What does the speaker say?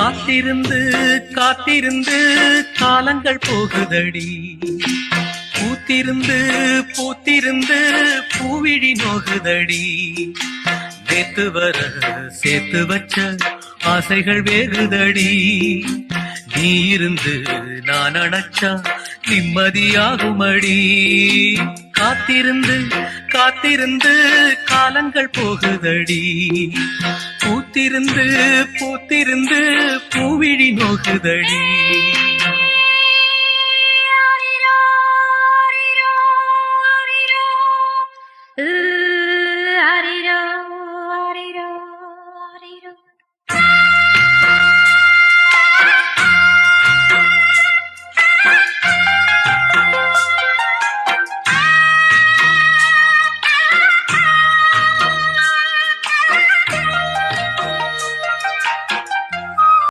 காத்திருந்து காத்திருந்து காலங்கள் போகுதடி. பூத்திருந்து பூத்திருந்து பூவிழி நோகுதடி. நேத்து வர சேர்த்து வச்ச ஆசைகள் வேகுதடி நீ இருந்து நான் அணைச்சா நிம்மதியாகுமடி. காத்திருந்து காத்திருந்து காலங்கள் போகுதடி. பூத்திருந்து பூத்திருந்து பூவிழி நோக்குதடி Ooh.